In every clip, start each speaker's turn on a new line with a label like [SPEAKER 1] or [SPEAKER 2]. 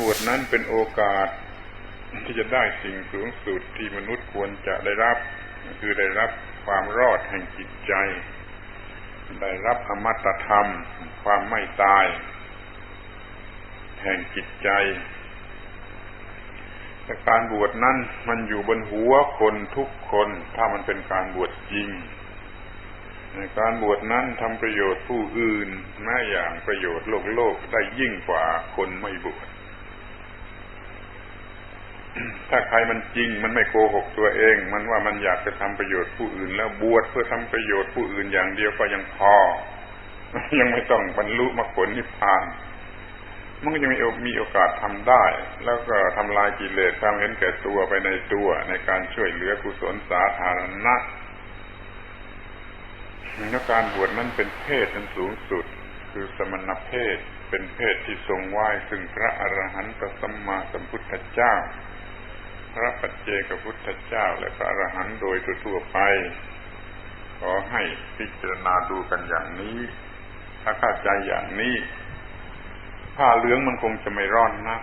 [SPEAKER 1] บวชนั้นเป็นโอกาสที่จะได้สิ่งสูงสุดที่มนุษย์ควรจะได้รับ คือได้รับความรอดแห่งจิตใจ ได้รับอมตะธรรม ความไม่ตาย แห่งจิตใจแต่การบวชนั้นมันอยู่บนหัวคนทุกคน ถ้ามันเป็นการบวชจริงในการบวชนั้นทำประโยชน์ผู้อื่นแม้อย่างประโยชน์โลกโลกได้ยิ่งกว่าคนไม่บวช ถ้าใครมันจริง มันไม่โกหกตัวเอง มันว่ามันอยากจะทำประโยชน์ผู้อื่น แล้วบวชเพื่อทำประโยชน์ผู้อื่นอย่างเดียวก็ยังพอ ยังไม่ต้องบรรลุมรรคผลนิพพาน มันก็จะมีมีโอกาสทำได้ แล้วก็ทำลายกิเลสความเห็นแก่ตัวไปในตัวในการช่วยเหลือกุศลสาธารณะแล้วการบวชนั้นเป็นเพศอันสูงสุด คือสมณเพศเป็นเพศที่ทรงไหว้ซึ่งพระอรหันตสัมมาสัมพุทธเจ้า พระปัจเจกพุทธเจ้าและพระอรหันต์โดยทั่วไป ขอให้พิจารณาดูกันอย่างนี้ ถ้าเข้าใจอย่างนี้ ผ้าเหลืองมันคงจะไม่ร้อนนะ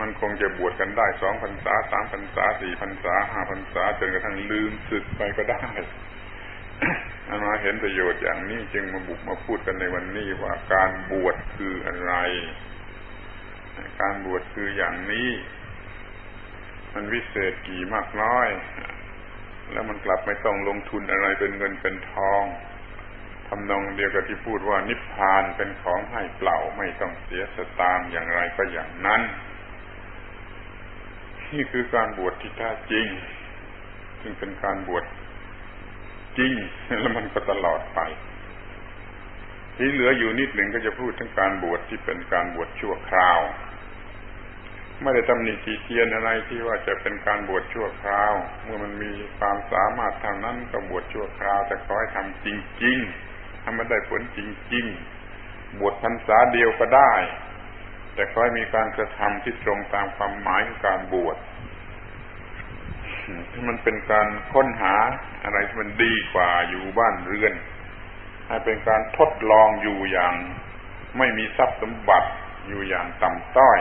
[SPEAKER 1] มันคงจะบวชกันได้สองพรรษาสามพรรษาสี่พรรษาห้าพรรษาจนกระทั่งลืมสึกไปก็ได้อามาเห็นประโยชน์อย่างนี้จึงมาบุกมาพูดกันในวันนี้ว่าการบวชคืออะไร การบวชคืออย่างนี้ มันวิเศษกี่มากน้อย แล้วมันกลับไม่ต้องลงทุนอะไรเป็นเงินเป็นทองทำนองเดียวกับที่พูดว่านิพพานเป็นของให้เปล่าไม่ต้องเสียสตางค์อย่างไรก็อย่างนั้น นี่คือการบวชที่แท้จริง ซึ่งเป็นการบวชจริง แล้วมันก็ตลอดไป ที่เหลืออยู่นิดหนึ่งก็จะพูดถึงการบวชที่เป็นการบวชชั่วคราว ไม่ได้ตำหนิตีเตียนอะไรที่ว่าจะเป็นการบวชชั่วคราว เมื่อมันมีความสามารถทางนั้นก็บวชชั่วคราว แต่ขอให้ทำจริงๆทำมันได้ผลจริงๆ บวชพรรษาเดียวก็ได้ แต่ขอให้มีการกระทำที่ตรงตามความหมายของการบวชที่มันเป็นการค้นหาอะไรที่มันดีกว่าอยู่บ้านเรือน ให้เป็นการทดลองอยู่อย่าง ไม่มีทรัพย์สมบัติอยู่อย่างต่ำต้อย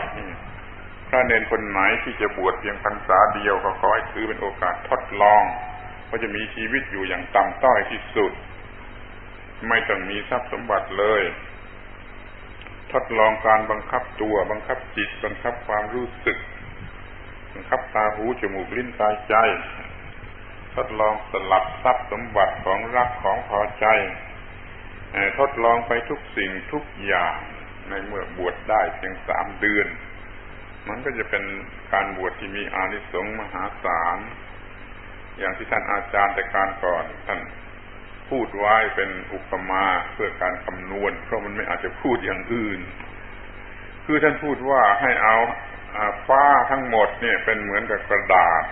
[SPEAKER 1] ถ้าเนนคนไหนที่จะบวชเพียงพรรษาเดียวก็ขอให้ถือเป็นโอกาสทดลองว่าจะมีชีวิตอยู่อย่างต่ำต้อยที่สุด ไม่ต้องมีทรัพย์สมบัติเลย ทดลองการบังคับตัวบังคับจิตบังคับความรู้สึก บังคับตาหูจมูกลิ้นกายใจ ทดลองสลับทรัพย์สมบัติของรักของพอใจทดลองไปทุกสิ่งทุกอย่างในเมื่อบวชได้เพียงสามเดือน มันก็จะเป็นการบวชที่มีอานิสงส์มหาศาลอย่างที่ท่านอาจารย์แต่การก่อน ท่านพูดไว้เป็นอุปมาเพื่อการคำนวณ เพราะมันไม่อาจจะพูดอย่างอื่น คือท่านพูดว่าให้เอาฟ้าทั้งหมดเนี่ยเป็นเหมือนกับกระดาษ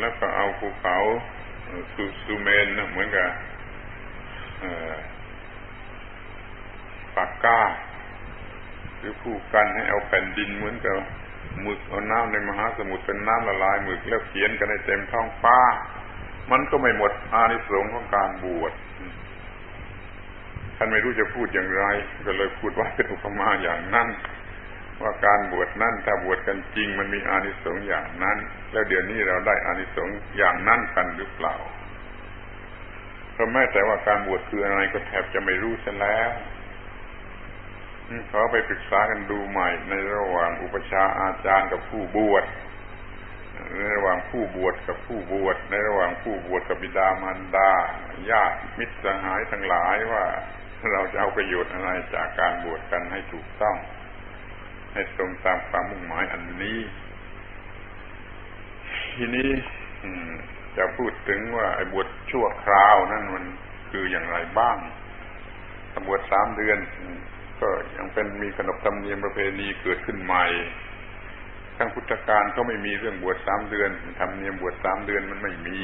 [SPEAKER 1] แล้วก็เอาภูเขาซูซูเมนเหมือนกับปากก้า หรือผู้กันให้เอาแผ่นดินเหมือนกับหมึกเอาน้ำในมหาสมุทรเป็นน้ำละลายหมึกแล้วเขียนกันในเต็มท้องฟ้า มันก็ไม่หมดอานิสงส์ของการบวชท่านไม่รู้จะพูดอย่างไร ก็เลยพูดว่าเป็นอุปมาอย่างนั้นว่าการบวชนั่นถ้าบวชกันจริง มันมีอานิสงส์อย่างนั้น แล้วเดี๋ยวนี้เราได้อานิสงส์อย่างนั้นกันหรือเปล่าเพราะแม้แต่ว่าการบวชคืออะไรก็แทบจะไม่รู้ซะแล้ว ขอไปปรึกษากันดูใหม่ ในระหว่างอุปชาอาจารย์กับผู้บวชในระหว่างผู้บวชกับผู้บวชในระหว่างผู้บวชกับบิดามารดาญาติมิตรสหายทั้งหลายว่าเราจะเอาประโยชน์อะไรจากการบวชกันให้ถูกต้อง ให้ตรงตามความมุ่งหมายอันนี้ ทีนี้จะพูดถึงว่าไอ้บวชชั่วคราวนั่นมันคืออย่างไรบ้างบวชสามเดือน ก็ยังเป็นมีขนบธรรมเนียมประเพณีเกิดขึ้นใหม่ทั้งพุทธการก็ไม่มีเรื่องบวชสามเดือนธรรมเนียมบวชสามเดือนมันไม่มี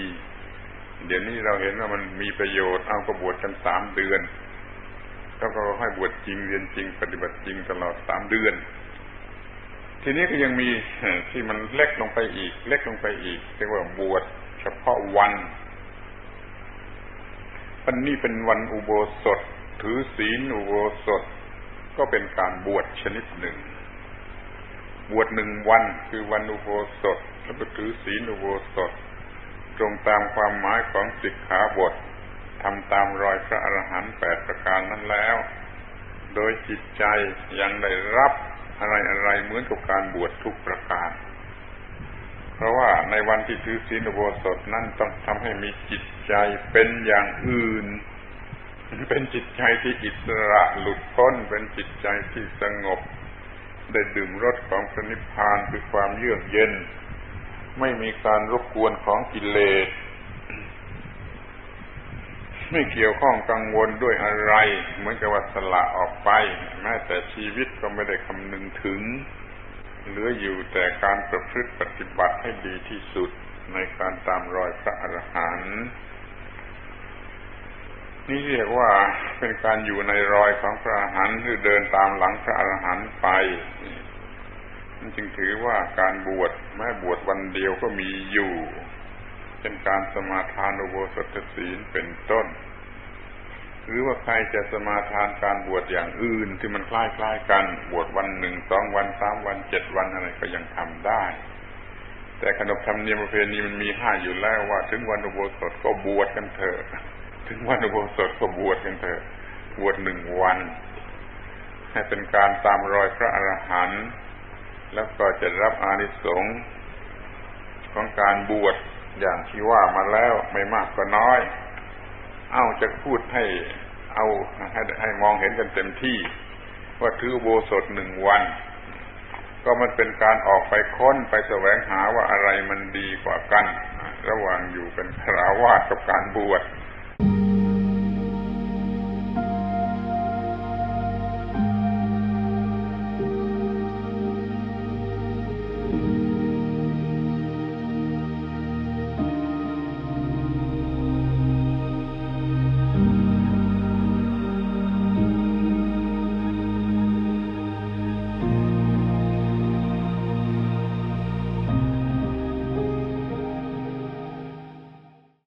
[SPEAKER 1] เดี๋ยวนี้เราเห็นว่ามันมีประโยชน์เอาก็บวชกันสามเดือนแล้วก็ให้บวชจริงเรียนจริง ปฏิบัติจริงตลอดสามเดือน ทีนี้ก็ยังมีที่มันเล็กลงไปอีก เล็กลงไปอีกเรียกว่าบวชเฉพาะวันวันนี้เป็นวันอุโบสถ ถือศีลอุโบสถ ก็เป็นการบวชชนิดหนึ่ง บวชหนึ่งวันคือวันอุโบสถแล้วก็ถือศีลอุโบสถ ตรงตามความหมายของสิกขาบททำตามรอยพระอรหันต์แปดประการนั้นแล้ว โดยจิตใจยังได้รับอะไรอะไรเหมือนกับการบวชทุกประการ เพราะว่าในวันที่ถือศีลอุโบสถนั้นต้องทำให้มีจิตใจเป็นอย่างอื่น เป็นจิตใจที่อิสระหลุดพ้นเป็นจิตใจที่สงบ ได้ดื่มรสของพระนิพพานคือความเยือกเย็น ไม่มีการรบกวนของกิเลสไม่เกี่ยวข้องกังวลด้วยอะไร เหมือนกับว่าสละออกไป แม้แต่ชีวิตก็ไม่ได้คำนึงถึง เหลืออยู่แต่การประพฤติปฏิบัติให้ดีที่สุดในการตามรอยพระอรหันต์ นี่เรียกว่าเป็นการอยู่ในรอยของพระอรหันต์หรือเดินตามหลังพระอรหันต์ไปมันจึงถือว่าการบวชแม้บวชวันเดียวก็มีอยู่เป็นการสมาทานอุโบสถศีลเป็นต้น หรือว่าใครจะสมาทานการบวชอย่างอื่นที่มันคล้ายๆกันบวชวันหนึ่งสองวันสามวันเจ็ดวันอะไรก็ยังทำได้แต่ขนบธรรมเนียมประเพณีมันมีห้าอยู่แล้วว่า ถึงวันอุโบสถก็บวชกันเถอะ ถึงวันอุโบสถก็บวชกันเถอะบวชหนึ่งวัน ให้เป็นการตามรอยพระอรหันต์แล้วก็จะรับอานิสงส์ของการบวชอย่างที่ว่ามาแล้วไม่มากก็น้อย เอาจะพูดให้เอาให้ให้มองเห็นกันเต็มที่ ว่าถือโบสถหนึ่งวัน ก็มันเป็นการออกไปค้นไปแสวงหาว่าอะไรมันดีกว่ากัน ระหว่างอยู่เป็นคราวาสกับการบวช